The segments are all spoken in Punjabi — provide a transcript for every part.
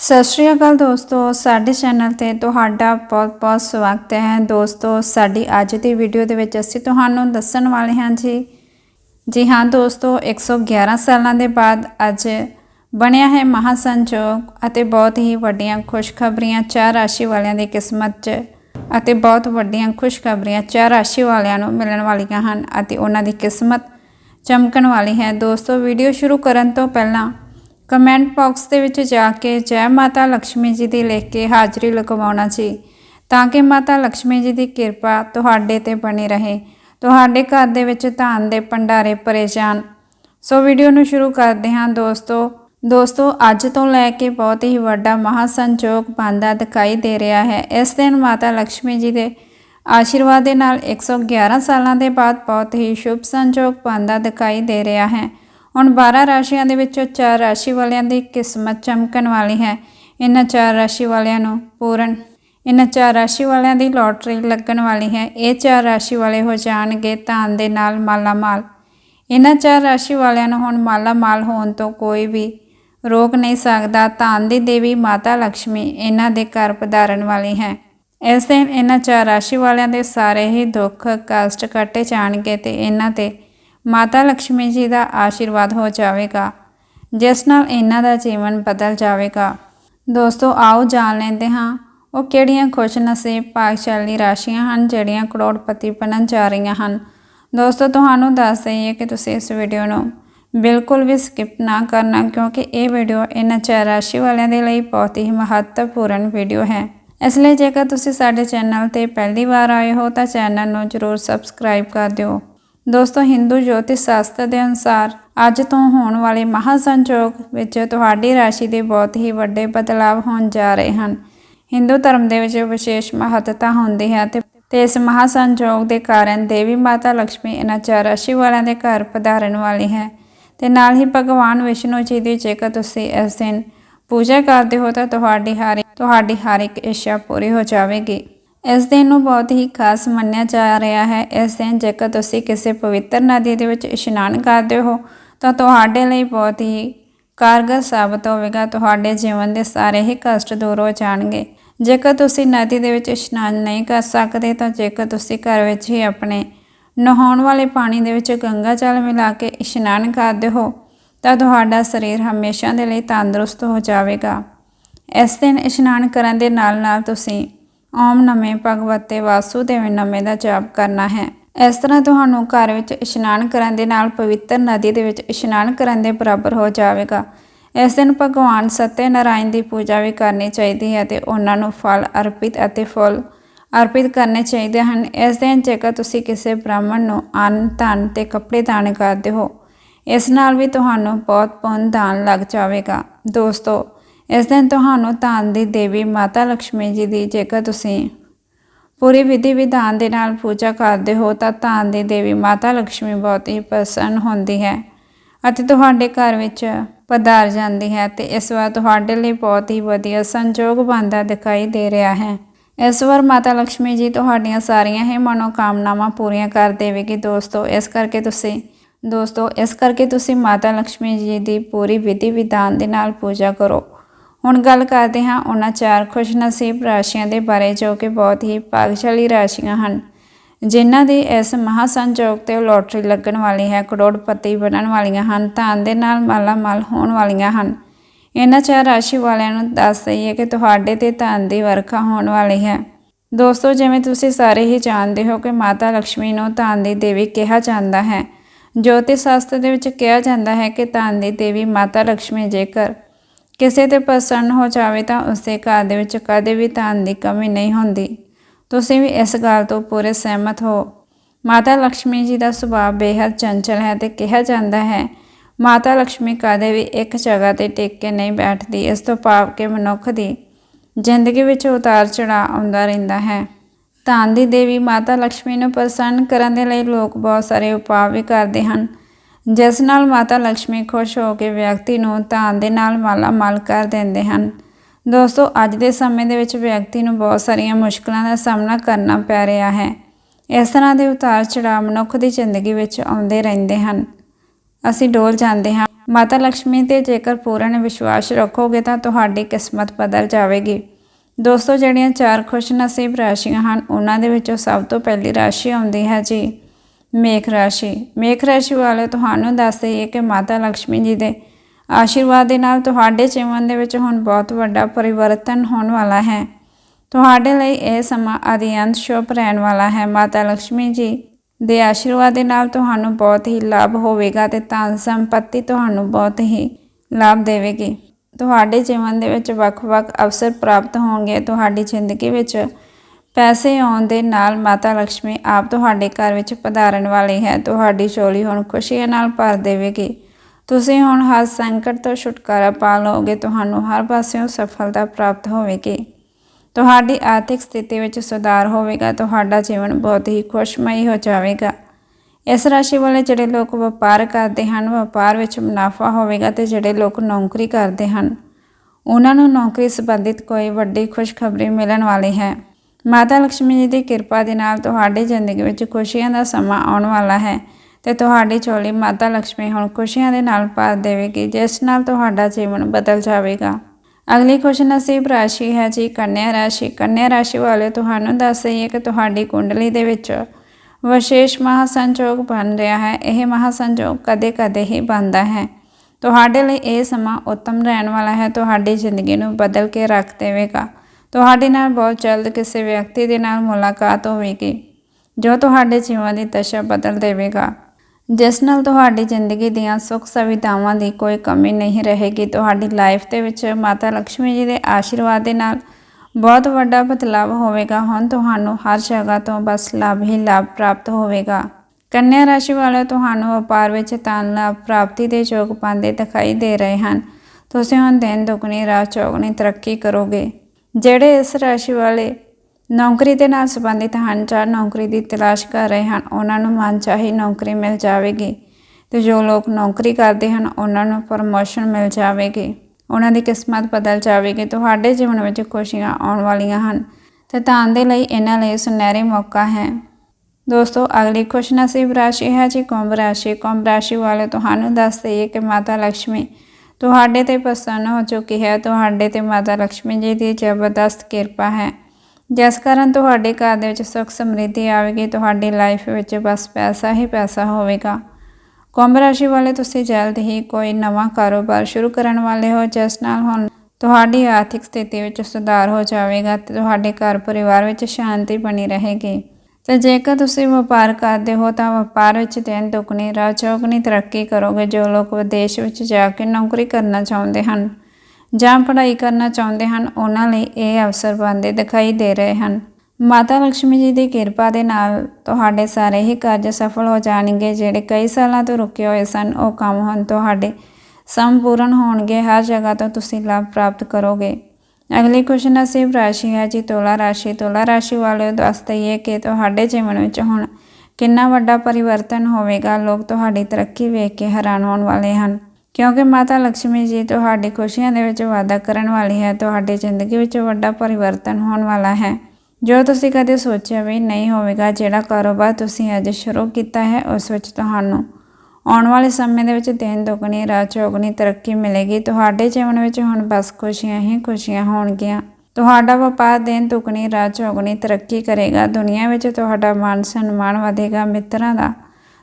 ਸਤਿ ਸ਼੍ਰੀ ਅਕਾਲ ਦੋਸਤੋ, ਸਾਡੇ ਚੈਨਲ ਤੇ ਤੁਹਾਡਾ ਬਹੁਤ-ਬਹੁਤ ਸਵਾਗਤ ਹੈ। ਦੋਸਤੋ, ਸਾਡੀ ਅੱਜ ਦੀ ਵੀਡੀਓ ਦੇ ਵਿੱਚ ਅਸੀਂ ਤੁਹਾਨੂੰ ਦੱਸਣ ਵਾਲੇ ਹਾਂ ਜੀ। ਜੀ ਹਾਂ ਦੋਸਤੋ 111 ਸਾਲਾਂ ਦੇ ਬਾਅਦ ਅੱਜ ਬਣਿਆ ਹੈ ਮਹਾਸੰਜੋਗ ਅਤੇ ਬਹੁਤ ਹੀ ਵੱਡੀਆਂ ਖੁਸ਼ਖਬਰੀਆਂ ਚਾਰ ਰਾਸ਼ੀ ਵਾਲਿਆਂ ਦੀ ਕਿਸਮਤ 'ਚ ਅਤੇ ਬਹੁਤ ਵੱਡੀਆਂ ਖੁਸ਼ਖਬਰੀਆਂ ਚਾਰ ਰਾਸ਼ੀ ਵਾਲਿਆਂ ਨੂੰ ਮਿਲਣ ਵਾਲੀਆਂ ਹਨ ਅਤੇ ਉਹਨਾਂ ਦੀ ਕਿਸਮਤ ਚਮਕਣ ਵਾਲੀ ਹੈ। ਦੋਸਤੋ, ਵੀਡੀਓ ਸ਼ੁਰੂ ਕਰਨ ਤੋਂ ਪਹਿਲਾਂ ਕਮੈਂਟ ਬਾਕਸ ਦੇ ਵਿੱਚ ਜਾ ਕੇ ਜੈ ਮਾਤਾ ਲక్ష్ਮੀ ਜੀ ਦੀ ਲਿਖ ਕੇ ਹਾਜ਼ਰੀ ਲਗਵਾਉਣਾ ਸੀ, ਤਾਂ ਕਿ ਮਾਤਾ ਲక్ష్ਮੀ ਜੀ ਦੀ ਕਿਰਪਾ ਤੁਹਾਡੇ ਤੇ ਬਣੀ ਰਹੇ, ਤੁਹਾਡੇ ਘਰ ਦੇ ਵਿੱਚ ਧਾਨ ਦੇ ਭੰਡਾਰੇ ਭਰੇ ਜਾਣ। ਸੋ ਵੀਡੀਓ ਨੂੰ ਸ਼ੁਰੂ ਕਰਦੇ ਹਾਂ ਦੋਸਤੋ। ਦੋਸਤੋ, ਅੱਜ ਤੋਂ ਲੈ ਕੇ ਬਹੁਤ ਹੀ ਵੱਡਾ ਮਹਾਸੰਜੋਗ ਬੰਦਾ ਦਿਖਾਈ ਦੇ ਰਿਹਾ ਹੈ। ਇਸ ਦਿਨ ਮਾਤਾ ਲక్ష్ਮੀ ਜੀ ਦੇ ਆਸ਼ੀਰਵਾਦ ਦੇ ਨਾਲ 111 ਸਾਲਾਂ ਦੇ ਬਾਅਦ ਬਹੁਤ ਹੀ ਸ਼ੁਭ ਸੰਜੋਗ ਬੰਦਾ ਦਿਖਾਈ ਦੇ ਰਿਹਾ ਹੈ। ਹੁਣ 12 ਰਾਸ਼ੀਆਂ ਦੇ ਵਿੱਚੋਂ ਚਾਰ ਰਾਸ਼ੀ ਵਾਲਿਆਂ ਦੀ ਕਿਸਮਤ ਚਮਕਣ ਵਾਲੀ ਹੈ। ਇਹਨਾਂ ਚਾਰ ਰਾਸ਼ੀ ਵਾਲਿਆਂ ਨੂੰ ਪੂਰਨ। ਇਹਨਾਂ ਚਾਰ ਰਾਸ਼ੀ ਵਾਲਿਆਂ ਦੀ ਲੋਟਰੀ ਲੱਗਣ ਵਾਲੀ ਹੈ। ਇਹ ਚਾਰ ਰਾਸ਼ੀ ਵਾਲੇ ਹੋ ਜਾਣਗੇ ਧਨ ਦੇ ਨਾਲ ਮਾਲਾ ਮਾਲ ਇਹਨਾਂ ਚਾਰ ਰਾਸ਼ੀ ਵਾਲਿਆਂ ਨੂੰ ਹੁਣ ਮਾਲਾ ਮਾਲ ਹੋਣ ਤੋਂ ਕੋਈ ਵੀ ਰੋਕ ਨਹੀਂ ਸਕਦਾ। ਧਨ ਦੀ ਦੇਵੀ ਮਾਤਾ ਲక్ష్ਮੀ ਇਹਨਾਂ ਦੇ ਘਰ ਪਧਾਰਨ ਵਾਲੀ ਹੈ। ਇਸ ਦਿਨ ਇਹਨਾਂ ਚਾਰ ਰਾਸ਼ੀ ਵਾਲਿਆਂ ਦੇ ਸਾਰੇ ਹੀ ਦੁੱਖ ਕਸ਼ਟ ਕੱਟੇ ਜਾਣਗੇ ਤੇ ਇਹਨਾਂ ਤੇ ਮਾਤਾ ਲక్ష్ਮੀ ਜੀ ਦਾ ਆਸ਼ੀਰਵਾਦ ਹੋ ਜਾਵੇਗਾ, ਜਿਸ ਨਾਲ ਇਹਨਾਂ ਦਾ ਜੀਵਨ ਬਦਲ ਜਾਵੇਗਾ। ਦੋਸਤੋ, ਆਓ ਜਾਣ ਲੈਂਦੇ ਹਾਂ, ਉਹ ਕਿਹੜੀਆਂ ਖੁਸ਼ ਖੁਸ਼ਨਸੀਬ ਭਾਗਸ਼ਾਲੀ ਰਾਸ਼ੀਆਂ ਹਨ ਜਿਹੜੀਆਂ ਕਰੋੜਪਤੀ ਬਣਨ ਜਾ ਰਹੀਆਂ ਹਨ। ਦੋਸਤੋ, ਤੁਹਾਨੂੰ ਦੱਸ ਦਈਏ ਕਿ ਤੁਸੀਂ ਇਸ ਵੀਡੀਓ ਨੂੰ ਬਿਲਕੁਲ ਵੀ ਸਕਿਪ ਨਾ ਕਰਨਾ, ਕਿਉਂਕਿ ਇਹ ਵੀਡੀਓ ਇਹਨਾਂ ਚਾਰ ਰਾਸ਼ੀ ਵਾਲਿਆਂ ਦੇ ਲਈ ਬਹੁਤ ਹੀ ਮਹੱਤਵਪੂਰਨ ਵੀਡੀਓ ਹੈ। ਇਸ ਲਈ ਜੇਕਰ ਤੁਸੀਂ ਸਾਡੇ ਚੈਨਲ ਤੇ ਪਹਿਲੀ ਵਾਰ ਆਏ ਹੋ, ਤਾਂ ਚੈਨਲ ਨੂੰ ਜ਼ਰੂਰ ਸਬਸਕ੍ਰਾਈਬ ਕਰ ਦਿਓ। ਦੋਸਤੋ, ਹਿੰਦੂ ਜੋਤਿਸ਼ ਸ਼ਾਸਤਰ ਦੇ ਅਨੁਸਾਰ ਅੱਜ ਤੋਂ ਹੋਣ ਵਾਲੇ ਮਹਾਸੰਜੋਗ ਵਿੱਚ ਤੁਹਾਡੀ ਰਾਸ਼ੀ ਦੇ ਬਹੁਤ ਹੀ ਵੱਡੇ ਬਦਲਾਅ ਹੋਣ ਜਾ ਰਹੇ ਹਨ। ਹਿੰਦੂ ਧਰਮ ਦੇ ਵਿੱਚ ਵਿਸ਼ੇਸ਼ ਮਹੱਤਤਾ ਹੁੰਦੀ ਹੈ ਤੇ ਤੇ ਇਸ ਮਹਾਸੰਜੋਗ ਦੇ ਕਾਰਨ ਦੇਵੀ ਮਾਤਾ ਲక్ష్ਮੀ ਇਹਨਾਂ ਚਾਰ ਰਾਸ਼ੀ ਵਾਲਿਆਂ ਦੇ ਘਰ ਪਧਾਰਨ ਵਾਲੀ ਹੈ। ਤੇ ਨਾਲ ਹੀ ਭਗਵਾਨ ਵਿਸ਼ਨੂੰ ਜੀ ਦੀ ਜੇਕਰ ਤੁਸੀਂ ਇਸ ਦਿਨ ਪੂਜਾ ਕਰਦੇ ਹੋ ਤਾਂ ਤੁਹਾਡੀ ਹਰ ਤੁਹਾਡੀ ਹਰ ਇੱਕ ਇੱਛਾ ਪੂਰੀ ਹੋ ਜਾਵੇਗੀ। ਇਸ ਦਿਨ ਨੂੰ ਬਹੁਤ ਹੀ ਖਾਸ ਮੰਨਿਆ ਜਾ ਰਿਹਾ ਹੈ। ਇਸ ਦਿਨ ਜੇਕਰ ਤੁਸੀਂ ਕਿਸੇ ਪਵਿੱਤਰ ਨਦੀ ਦੇ ਵਿੱਚ ਇਸ਼ਨਾਨ ਕਰਦੇ ਹੋ, ਤਾਂ ਤੁਹਾਡੇ ਲਈ ਬਹੁਤ ਹੀ ਕਾਰਗਰ ਸਾਬਤ ਹੋਵੇਗਾ। ਤੁਹਾਡੇ ਜੀਵਨ ਦੇ ਸਾਰੇ ਹੀ ਕਸ਼ਟ ਦੂਰ ਹੋ ਜਾਣਗੇ। ਜੇਕਰ ਤੁਸੀਂ ਨਦੀ ਦੇ ਵਿੱਚ ਇਸ਼ਨਾਨ ਨਹੀਂ ਕਰ ਸਕਦੇ, ਤਾਂ ਜੇਕਰ ਤੁਸੀਂ ਘਰ ਵਿੱਚ ਹੀ ਆਪਣੇ ਨਹਾਉਣ ਵਾਲੇ ਪਾਣੀ ਦੇ ਵਿੱਚ ਗੰਗਾ ਜਲ ਮਿਲਾ ਕੇ ਇਸ਼ਨਾਨ ਕਰਦੇ ਹੋ, ਤਾਂ ਤੁਹਾਡਾ ਸਰੀਰ ਹਮੇਸ਼ਾ ਦੇ ਲਈ ਤੰਦਰੁਸਤ ਹੋ ਜਾਵੇਗਾ। ਇਸ ਦਿਨ ਇਸ਼ਨਾਨ ਕਰਨ ਦੇ ਨਾਲ ਨਾਲ ਤੁਸੀਂ ਓਮ ਨਮੇ ਭਗਵਤੇ ਵਾਸੁਦੇਵ ਨਮੇ ਦਾ ਜਾਪ ਕਰਨਾ ਹੈ। ਇਸ ਤਰ੍ਹਾਂ ਤੁਹਾਨੂੰ ਘਰ ਵਿੱਚ ਇਸ਼ਨਾਨ ਕਰਨ ਦੇ ਨਾਲ ਪਵਿੱਤਰ ਨਦੀ ਦੇ ਵਿੱਚ ਇਸ਼ਨਾਨ ਕਰਨ ਦੇ ਬਰਾਬਰ ਹੋ ਜਾਵੇਗਾ। ਇਸ ਦਿਨ ਭਗਵਾਨ ਸਤਿ ਨਾਰਾਇਣ ਦੀ ਪੂਜਾ ਵੀ ਕਰਨੀ ਚਾਹੀਦੀ ਹੈ ਤੇ ਉਹਨਾਂ ਨੂੰ ਫਲ ਅਰਪਿਤ ਅਤੇ ਫੁੱਲ ਅਰਪਿਤ ਕਰਨੇ ਚਾਹੀਦੇ ਹਨ। ਇਸ ਦਿਨ ਜੇਕਰ ਤੁਸੀਂ ਕਿਸੇ ਬ੍ਰਾਹਮਣ ਨੂੰ ਅੰਨ, ਧਨ ਤੇ ਕੱਪੜੇ ਦਾਨ ਕਰਦੇ ਹੋ, ਇਸ ਨਾਲ ਵੀ ਤੁਹਾਨੂੰ ਬਹੁਤ ਪੁੰਨ ਦਾਨ ਲੱਗ ਜਾਵੇਗਾ। ਦੋਸਤੋ ਇਸ ਦਿਨ ਤੁਹਾਨੂੰ ਧਨ ਦੀ ਦੇਵੀ ਮਾਤਾ ਲక్ష్ਮੀ ਜੀ ਦੀ ਜੇਕਰ ਤੁਸੀਂ ਪੂਰੀ ਵਿਧੀ ਵਿਧਾਨ ਦੇ ਨਾਲ ਪੂਜਾ ਕਰਦੇ ਹੋ ਤਾਂ ਧਾਨ ਦੀ ਦੇਵੀ ਮਾਤਾ ਲక్ష్ਮੀ ਬਹੁਤ ਹੀ ਪ੍ਰਸੰਨ ਹੁੰਦੀ ਹੈ ਅਤੇ ਤੁਹਾਡੇ ਘਰ ਵਿੱਚ ਪਦਾਰ ਜਾਂਦੀ ਹੈ ਤੇ ਇਸ ਵਾਰ ਤੁਹਾਡੇ ਲਈ ਬਹੁਤ ਹੀ ਵਧੀਆ ਸੰਜੋਗ ਬੰਦਾ ਦਿਖਾਈ ਦੇ ਰਿਹਾ ਹੈ। ਇਸ ਵਾਰ ਮਾਤਾ ਲక్ష్ਮੀ ਜੀ ਤੁਹਾਡੀਆਂ ਸਾਰੀਆਂ ਹੀ ਮਨੋਕਾਮਨਾਵਾਂ ਪੂਰੀਆਂ ਕਰ ਦੇਵੇਗੀ। ਦੋਸਤੋ, ਇਸ ਕਰਕੇ ਤੁਸੀਂ, ਦੋਸਤੋ, ਇਸ ਕਰਕੇ ਤੁਸੀਂ ਮਾਤਾ ਲక్ష్ਮੀ ਜੀ ਦੀ ਪੂਰੀ ਵਿਧੀ ਵਿਧਾਨ ਦੇ ਨਾਲ ਪੂਜਾ ਕਰੋ। ਹੁਣ ਗੱਲ ਕਰਦੇ ਹਾਂ ਉਹਨਾਂ ਚਾਰ ਖੁਸ਼ਨਸੀਬ ਰਾਸ਼ੀਆਂ ਦੇ ਬਾਰੇ ਜੋ ਕਿ ਬਹੁਤ ਹੀ ਭਾਗਸ਼ਾਲੀ ਰਾਸ਼ੀਆਂ ਹਨ। ਜਿਨ੍ਹਾਂ ਦੀ ਇਸ ਮਹਾ ਸੰਯੋਗ ਤੇ ਲੋਟਰੀ ਲੱਗਣ ਵਾਲੀ ਹੈ, ਕਰੋੜਪਤੀ ਬਣਨ ਵਾਲੀਆਂ ਹਨ, ਧਨ ਦੇ ਨਾਲ ਮਾਲਾ ਮਾਲ ਹੋਣ ਵਾਲੀਆਂ ਹਨ। ਇਹਨਾਂ ਚਾਰ ਰਾਸ਼ੀ ਵਾਲਿਆਂ ਨੂੰ ਦੱਸ ਦਈਏ ਕਿ ਤੁਹਾਡੇ ਤੇ ਧਨ ਦੀ ਵਰਖਾ ਹੋਣ ਵਾਲੀ ਹੈ। ਦੋਸਤੋ, ਜਿਵੇਂ ਤੁਸੀਂ ਸਾਰੇ ਹੀ ਜਾਣਦੇ ਹੋ ਕਿ ਮਾਤਾ ਲక్ష్ਮੀ ਨੂੰ ਧਨ ਦੀ ਦੇਵੀ ਕਿਹਾ ਜਾਂਦਾ ਹੈ। ਜੋਤਿਸ਼ ਸ਼ਾਸਤਰ ਦੇ ਵਿੱਚ ਕਿਹਾ ਜਾਂਦਾ ਹੈ ਕਿ ਧਨ ਦੀ ਦੇਵੀ ਮਾਤਾ ਲక్ష్ਮੀ ਜੇਕਰ ਕਿਸੇ ਤੇ ਪ੍ਰਸੰਨ ਹੋ ਜਾਵੇ ਤਾਂ ਉਸਦੇ ਘਰ ਦੇ ਵਿੱਚ ਕਦੇ ਵੀ ਧਨ ਦੀ ਕਮੀ ਨਹੀਂ ਹੁੰਦੀ। ਤੁਸੀਂ ਵੀ ਇਸ ਗੱਲ ਤੋਂ ਪੂਰੇ ਸਹਿਮਤ ਹੋ। ਮਾਤਾ ਲక్ష్ਮੀ ਜੀ ਦਾ ਸੁਭਾਅ ਬੇहद ਚੰਚਲ ਹੈ ਤੇ ਕਿਹਾ ਜਾਂਦਾ ਹੈ, ਮਾਤਾ ਲక్ష్ਮੀ ਕਦੇ ਵੀ ਇੱਕ ਜਗ੍ਹਾ ਤੇ ਟਿਕ ਕੇ ਨਹੀਂ ਬੈਠਦੀ, ਇਸ ਤੋਂ ਭਾਵ ਕੇ ਮਨੁੱਖ ਦੀ ਜ਼ਿੰਦਗੀ ਵਿੱਚ ਉਤਾਰ ਚੜਾਅ ਆਉਂਦਾ ਰਹਿੰਦਾ ਹੈ। ਧਨ ਦੀ ਦੇਵੀ ਮਾਤਾ ਲక్ష్ਮੀ ਨੂੰ ਪ੍ਰਸੰਨ ਕਰਨ ਦੇ ਲਈ ਲੋਕ ਬਹੁਤ ਸਾਰੇ ਉਪਾਅ ਵੀ ਕਰਦੇ ਹਨ। ਜਿਸ ਨਾਲ ਮਾਤਾ ਲక్ష్ਮੀ ਖੁਸ਼ ਹੋ ਕੇ ਵਿਅਕਤੀ ਨੂੰ ਧਾਨ ਦੇ ਨਾਲ ਮਾਲਾ ਮਾਲ ਕਰ ਦਿੰਦੇ ਹਨ। ਦੋਸਤੋ, ਅੱਜ ਦੇ ਸਮੇਂ ਦੇ ਵਿੱਚ ਵਿਅਕਤੀ ਨੂੰ ਬਹੁਤ ਸਾਰੀਆਂ ਮੁਸ਼ਕਲਾਂ ਦਾ ਸਾਹਮਣਾ ਕਰਨਾ ਪੈ ਰਿਹਾ ਹੈ। ਇਸ ਤਰ੍ਹਾਂ ਦੇ ਉਤਾਰ ਚੜਾਅ ਮਨੁੱਖ ਦੀ ਜ਼ਿੰਦਗੀ ਵਿੱਚ ਆਉਂਦੇ ਰਹਿੰਦੇ ਹਨ। ਅਸੀਂ ਡੋਲ ਜਾਂਦੇ ਹਾਂ, ਮਾਤਾ ਲక్ష్ਮੀ ਤੇ ਜੇਕਰ ਪੂਰਨ ਵਿਸ਼ਵਾਸ ਰੱਖੋਗੇ ਤਾਂ ਤੁਹਾਡੀ ਕਿਸਮਤ ਬਦਲ ਜਾਵੇਗੀ। ਦੋਸਤੋ, ਜਿਹੜੀਆਂ ਚਾਰ ਖੁਸ਼ ਨਸੀਬ ਰਾਸ਼ੀਆਂ ਹਨ, ਉਹਨਾਂ ਦੇ ਵਿੱਚੋਂ ਸਭ ਤੋਂ ਪਹਿਲੀ ਰਾਸ਼ੀ ਆਉਂਦੀ ਹੈ ਜੀ। ਮੇਖ ਰਾਸ਼ੀ। ਮੇਖ ਰਾਸ਼ੀ ਵਾਲੇ ਤੁਹਾਨੂੰ ਦੱਸ ਦਈਏ ਕਿ ਮਾਤਾ ਲక్ష్ਮੀ ਜੀ ਦੇ ਆਸ਼ੀਰਵਾਦ ਦੇ ਨਾਲ ਤੁਹਾਡੇ ਜੀਵਨ ਦੇ ਵਿੱਚ ਹੁਣ ਬਹੁਤ ਵੱਡਾ ਪਰਿਵਰਤਨ ਹੋਣ ਵਾਲਾ ਹੈ। ਤੁਹਾਡੇ ਲਈ ਇਹ ਸਮਾਂ ਅਦਿਅੰਤ ਸ਼ੁਭ ਰਹਿਣ ਵਾਲਾ ਹੈ। ਮਾਤਾ ਲక్ష్ਮੀ ਜੀ ਦੇ ਆਸ਼ੀਰਵਾਦ ਦੇ ਨਾਲ ਤੁਹਾਨੂੰ ਬਹੁਤ ਹੀ ਲਾਭ ਹੋਵੇਗਾ ਤੇ ਧਨ ਸੰਪਤੀ ਤੁਹਾਨੂੰ ਬਹੁਤ ਹੀ ਲਾਭ ਦੇਵੇਗੀ। ਤੁਹਾਡੇ ਜੀਵਨ ਦੇ ਵਿੱਚ ਵੱਖ-ਵੱਖ ਅਵਸਰ ਪ੍ਰਾਪਤ ਹੋਣਗੇ। ਤੁਹਾਡੀ ਜ਼ਿੰਦਗੀ ਵਿੱਚ ਪੈਸੇ ਆਉਣ ਦੇ ਨਾਲ ਮਾਤਾ ਲక్ష్ਮੀ ਆਪ ਤੁਹਾਡੇ ਘਰ ਵਿੱਚ ਪਧਾਰਨ ਵਾਲੀ ਹੈ। ਤੁਹਾਡੀ ਝੋਲੀ ਹੁਣ ਖੁਸ਼ੀਆਂ ਨਾਲ ਭਰ ਦੇਵੇਗੀ। ਤੁਸੀਂ ਹੁਣ ਹਰ ਸੰਕਟ ਤੋਂ ਛੁਟਕਾਰਾ ਪਾ ਲਓਗੇ। ਤੁਹਾਨੂੰ ਹਰ ਪਾਸਿਓਂ ਸਫਲਤਾ ਪ੍ਰਾਪਤ ਹੋਵੇਗੀ। ਤੁਹਾਡੀ ਆਰਥਿਕ ਸਥਿਤੀ ਵਿੱਚ ਸੁਧਾਰ ਹੋਵੇਗਾ। ਤੁਹਾਡਾ ਜੀਵਨ ਬਹੁਤ ਹੀ ਖੁਸ਼ਮਈ ਹੋ ਜਾਵੇਗਾ। ਇਸ ਰਾਸ਼ੀ ਵਾਲੇ ਜਿਹੜੇ ਲੋਕ ਵਪਾਰ ਕਰਦੇ ਹਨ, ਵਪਾਰ ਵਿੱਚ ਮੁਨਾਫਾ ਹੋਵੇਗਾ ਤੇ ਜਿਹੜੇ ਲੋਕ ਨੌਕਰੀ ਕਰਦੇ ਹਨ, ਉਹਨਾਂ ਨੂੰ ਨੌਕਰੀ ਸੰਬੰਧਿਤ ਕੋਈ ਵੱਡੀ ਖੁਸ਼ਖਬਰੀ ਮਿਲਣ ਵਾਲੀ ਹੈ। ਮਾਤਾ ਲక్ష్ਮੀ ਜੀ ਦੀ ਕਿਰਪਾ ਦੇ ਨਾਲ ਤੁਹਾਡੀ ਜ਼ਿੰਦਗੀ ਵਿੱਚ ਖੁਸ਼ੀਆਂ ਦਾ ਸਮਾਂ ਆਉਣ ਵਾਲਾ ਹੈ ਤੇ ਤੁਹਾਡੀ ਝੋਲੀ ਮਾਤਾ ਲక్ష్ਮੀ ਹੁਣ ਖੁਸ਼ੀਆਂ ਦੇ ਨਾਲ ਭਰ ਦੇਵੇਗੀ, ਜਿਸ ਨਾਲ ਤੁਹਾਡਾ ਜੀਵਨ ਬਦਲ ਜਾਵੇਗਾ। ਅਗਲੀ ਖੁਸ਼ ਨਸੀਬ ਰਾਸ਼ੀ ਹੈ ਜੀ ਕੰਨਿਆ ਰਾਸ਼ੀ। ਕੰਨਿਆ ਰਾਸ਼ੀ ਵਾਲੇ ਤੁਹਾਨੂੰ ਦੱਸ ਰਹੀ ਹੈ ਕਿ ਤੁਹਾਡੀ ਕੁੰਡਲੀ ਦੇ ਵਿੱਚ ਵਿਸ਼ੇਸ਼ ਮਹਾਸੰਜੋਗ ਬਣ ਰਿਹਾ ਹੈ। ਇਹ ਮਹਾਸੰਜੋਗ ਕਦੇ-ਕਦੇ ਹੀ ਬਣਦਾ ਹੈ। ਤੁਹਾਡੇ ਲਈ ਇਹ ਸਮਾਂ ਉੱਤਮ ਰਹਿਣ ਵਾਲਾ ਹੈ। ਤੁਹਾਡੀ ਜ਼ਿੰਦਗੀ ਨੂੰ ਬਦਲ ਕੇ ਰੱਖ ਦੇਵੇਗਾ। ਤੁਹਾਡੇ ਨਾਲ ਬਹੁਤ ਜਲਦ ਕਿਸੇ ਵਿਅਕਤੀ ਦੇ ਨਾਲ ਮੁਲਾਕਾਤ ਹੋਵੇਗੀ, ਜੋ ਤੁਹਾਡੇ ਜੀਵਨ ਦੀ ਦਸ਼ਾ ਬਦਲ ਦੇਵੇਗਾ। ਜਿਸ ਨਾਲ ਤੁਹਾਡੀ ਜ਼ਿੰਦਗੀ ਦੀਆਂ ਸੁੱਖ ਸੁਵਿਧਾਵਾਂ ਦੀ ਕੋਈ ਕਮੀ ਨਹੀਂ ਰਹੇਗੀ। ਤੁਹਾਡੀ ਲਾਈਫ ਦੇ ਵਿੱਚ ਮਾਤਾ ਲక్ష్ਮੀ ਜੀ ਦੇ ਆਸ਼ੀਰਵਾਦ ਦੇ ਨਾਲ ਬਹੁਤ ਵੱਡਾ ਬਦਲਾਵ ਹੋਵੇਗਾ। ਹੁਣ ਤੁਹਾਨੂੰ ਹਰ ਜਗ੍ਹਾ ਤੋਂ ਬਸ ਲਾਭ ਹੀ ਲਾਭ ਪ੍ਰਾਪਤ ਹੋਵੇਗਾ। ਕੰਨਿਆ ਰਾਸ਼ੀ ਵਾਲੇ ਤੁਹਾਨੂੰ ਵਪਾਰ ਵਿੱਚ ਧਨ ਲਾਭ ਪ੍ਰਾਪਤੀ ਦੇ ਯੋਗ ਪਾਉਂਦੇ ਦਿਖਾਈ ਦੇ ਰਹੇ ਹਨ। ਤੁਸੀਂ ਹੁਣ ਦਿਨ ਦੁਗਣੀ, ਰਾਤ ਚੌਗਣੀ ਤਰੱਕੀ ਕਰੋਗੇ। ਜਿਹੜੇ ਇਸ ਰਾਸ਼ੀ ਵਾਲੇ ਨੌਕਰੀ ਦੇ ਨਾਲ ਸੰਬੰਧਿਤ ਹਨ ਜਾਂ ਨੌਕਰੀ ਦੀ ਤਲਾਸ਼ ਕਰ ਰਹੇ ਹਨ, ਉਹਨਾਂ ਨੂੰ ਮਨਚਾਹੀ ਨੌਕਰੀ ਮਿਲ ਜਾਵੇਗੀ। ਤੇ ਜੋ ਲੋਕ ਨੌਕਰੀ ਕਰਦੇ ਹਨ, ਉਹਨਾਂ ਨੂੰ ਪ੍ਰਮੋਸ਼ਨ ਮਿਲ ਜਾਵੇਗੀ। ਉਹਨਾਂ ਦੀ ਕਿਸਮਤ ਬਦਲ ਜਾਵੇਗੀ। ਤੁਹਾਡੇ ਜੀਵਨ ਵਿੱਚ ਖੁਸ਼ੀਆਂ ਆਉਣ ਵਾਲੀਆਂ ਹਨ। ਤੇ ਧਨ ਦੇ ਲਈ ਇਹਨਾਂ ਲਈ ਸੁਨਹਿਰੀ ਮੌਕਾ ਹੈ। ਦੋਸਤੋ, ਅਗਲੀ ਖੁਸ਼ਨਸੀਬ ਰਾਸ਼ੀ ਹੈ ਜੀ ਕੁੰਭ ਰਾਸ਼ੀ। ਕੁੰਭ ਰਾਸ਼ੀ ਵਾਲੇ ਤੁਹਾਨੂੰ ਦੱਸ ਦਈਏ ਕਿ ਮਾਤਾ ਲక్ష్ਮੀ ਤੁਹਾਡੇ ਤੇ ਪ੍ਰਸੰਨ ਹੋ ਚੁੱਕੀ ਹੈ, ਤੁਹਾਡੇ ਤੇ ਮਾਤਾ ਲక్ష్ਮੀ ਜੀ ਦੀ ਜ਼ਬਰਦਸਤ ਕਿਰਪਾ ਹੈ। ਜਿਸ ਕਾਰਨ ਤੁਹਾਡੇ ਘਰ ਦੇ ਵਿੱਚ ਸੁੱਖ ਸਮਰਿੱਧੀ ਆਵੇਗੀ, ਤੁਹਾਡੀ ਲਾਈਫ ਵਿੱਚ ਬਸ ਪੈਸਾ ਹੀ ਪੈਸਾ ਹੋਵੇਗਾ। ਕੁੰਭ ਰਾਸ਼ੀ ਵਾਲੇ ਤੁਸੀਂ ਜਲਦ ਹੀ ਕੋਈ ਨਵਾਂ ਕਾਰੋਬਾਰ ਸ਼ੁਰੂ ਕਰਨ ਵਾਲੇ ਹੋ, ਜਿਸ ਨਾਲ ਹੁਣ ਤੁਹਾਡੀ ਆਰਥਿਕ ਸਥਿਤੀ ਵਿੱਚ ਸੁਧਾਰ ਹੋ ਜਾਵੇਗਾ ਤੇ ਤੁਹਾਡੇ ਘਰ ਪਰਿਵਾਰ ਵਿੱਚ ਸ਼ਾਂਤੀ ਬਣੀ ਰਹੇਗੀ। ਤੇ ਜੇਕਰ ਤੁਸੀਂ ਵਪਾਰ ਕਰਦੇ ਹੋ ਤਾਂ ਵਪਾਰ ਵਿੱਚ ਦਿਨ ਦੁਗਣੀ, ਰਾਹ ਚੌਗਣੀ ਤਰੱਕੀ ਕਰੋਗੇ, ਜੋ ਲੋਕ ਵਿਦੇਸ਼ ਵਿੱਚ ਜਾ ਕੇ ਨੌਕਰੀ ਕਰਨਾ ਚਾਹੁੰਦੇ ਹਨ ਜਾਂ ਪੜ੍ਹਾਈ ਕਰਨਾ ਚਾਹੁੰਦੇ ਹਨ, ਉਹਨਾਂ ਲਈ ਇਹ ਅਵਸਰ ਬਣਦੇ ਦਿਖਾਈ ਦੇ ਰਹੇ ਹਨ। ਮਾਤਾ ਲక్ష్ਮੀ ਜੀ ਦੀ ਕਿਰਪਾ ਦੇ ਨਾਲ ਤੁਹਾਡੇ ਸਾਰੇ ਹੀ ਕਾਰਜ ਸਫਲ ਹੋ ਜਾਣਗੇ, ਜਿਹੜੇ ਕਈ ਸਾਲਾਂ ਤੋਂ ਰੁਕੇ ਹੋਏ ਸਨ, ਉਹ ਕੰਮ ਹੁਣ ਤੁਹਾਡੇ ਸੰਪੂਰਨ ਹੋਣਗੇ, ਹਰ ਜਗ੍ਹਾ ਤੋਂ ਤੁਸੀਂ ਲਾਭ ਪ੍ਰਾਪਤ ਕਰੋਗੇ। ਅਗਲੀ ਖੁਸ਼ ਨਸੀਬ ਰਾਸ਼ੀ ਹੈ ਜੀ, ਤੋਲਾ ਰਾਸ਼ੀ। ਤੋਲਾ ਰਾਸ਼ੀ ਵਾਲਿਓ ਦੱਸ ਦਈਏ ਕਿ ਤੁਹਾਡੇ ਜੀਵਨ ਵਿੱਚ ਹੁਣ ਕਿੰਨਾ ਵੱਡਾ ਪਰਿਵਰਤਨ ਹੋਵੇਗਾ, ਲੋਕ ਤੁਹਾਡੀ ਤਰੱਕੀ ਵੇਖ ਕੇ ਹੈਰਾਨ ਹੋਣ ਵਾਲੇ ਹਨ। ਕਿਉਂਕਿ ਮਾਤਾ ਲక్ష్ਮੀ ਜੀ ਤੁਹਾਡੀ ਖੁਸ਼ੀਆਂ ਦੇ ਵਿੱਚ ਵਾਧਾ ਕਰਨ ਵਾਲੀ ਹੈ, ਤੁਹਾਡੀ ਜ਼ਿੰਦਗੀ ਵਿੱਚ ਵੱਡਾ ਪਰਿਵਰਤਨ ਹੋਣ ਵਾਲਾ ਹੈ। ਜੋ ਤੁਸੀਂ ਕਦੇ ਸੋਚਿਆ ਵੀ ਨਹੀਂ ਹੋਵੇਗਾ, ਜਿਹੜਾ ਕਾਰੋਬਾਰ ਤੁਸੀਂ ਅੱਜ ਸ਼ੁਰੂ ਕੀਤਾ ਹੈ, ਉਸ ਵਿੱਚ ਤੁਹਾਨੂੰ ਆਉਣ ਵਾਲੇ ਸਮੇਂ ਦੇ ਵਿੱਚ ਦਿਨ ਦੁਗਣੀ, ਰਾਤ ਚੌਗਣੀ ਤਰੱਕੀ ਮਿਲੇਗੀ। ਤੁਹਾਡੇ ਜੀਵਨ ਵਿੱਚ ਹੁਣ ਬਸ ਖੁਸ਼ੀਆਂ ਹੀ ਖੁਸ਼ੀਆਂ ਹੋਣਗੀਆਂ। ਤੁਹਾਡਾ ਵਪਾਰ ਦਿਨ ਦੁਗਣੀ, ਰਾਤ ਚੌਗਣੀ ਤਰੱਕੀ ਕਰੇਗਾ। ਦੁਨੀਆ ਵਿੱਚ ਤੁਹਾਡਾ ਮਾਨ ਸਨਮਾਨ ਵਧੇਗਾ ਮਿੱਤਰਾਂ ਦਾ।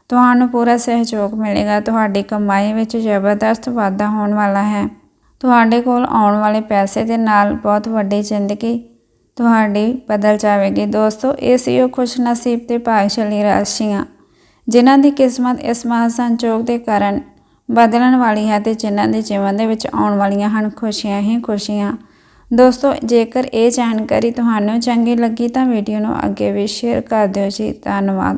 ਤੁਹਾਨੂੰ ਪੂਰਾ ਸਹਿਯੋਗ ਮਿਲੇਗਾ। ਤੁਹਾਡੀ ਕਮਾਈ ਵਿੱਚ ਜ਼ਬਰਦਸਤ ਵਾਧਾ ਹੋਣ ਵਾਲਾ ਹੈ। ਤੁਹਾਡੇ ਕੋਲ ਆਉਣ ਵਾਲੇ ਪੈਸੇ ਦੇ ਨਾਲ ਬਹੁਤ ਵੱਡੀ ਜ਼ਿੰਦਗੀ ਤੁਹਾਡੀ ਬਦਲ ਜਾਵੇਗੀ। ਦੋਸਤੋ, ਇਹ ਸੀ ਉਹ ਖੁਸ਼ਨਸੀਬ ਤੇ ਭਾਗਸ਼ਾਲੀ ਰਾਸ਼ੀਆਂ। ਜਿਨ੍ਹਾਂ ਦੀ ਕਿਸਮਤ ਇਸ ਮਹਾਸੰਜੋਗ ਦੇ ਕਾਰਨ ਬਦਲਣ ਵਾਲੀ ਹੈ ਤੇ ਜਿਨ੍ਹਾਂ ਦੇ ਜੀਵਨ ਦੇ ਵਿੱਚ ਆਉਣ ਵਾਲੀਆਂ ਹਨ, ਖੁਸ਼ੀਆਂ ਹੀ ਖੁਸ਼ੀਆਂ। ਦੋਸਤੋ, ਜੇਕਰ ਇਹ ਜਾਣਕਾਰੀ ਤੁਹਾਨੂੰ ਚੰਗੀ ਲੱਗੀ ਤਾਂ ਵੀਡੀਓ ਨੂੰ ਅੱਗੇ ਵੀ ਸ਼ੇਅਰ ਕਰ ਦਿਓ ਜੀ। ਧੰਨਵਾਦ।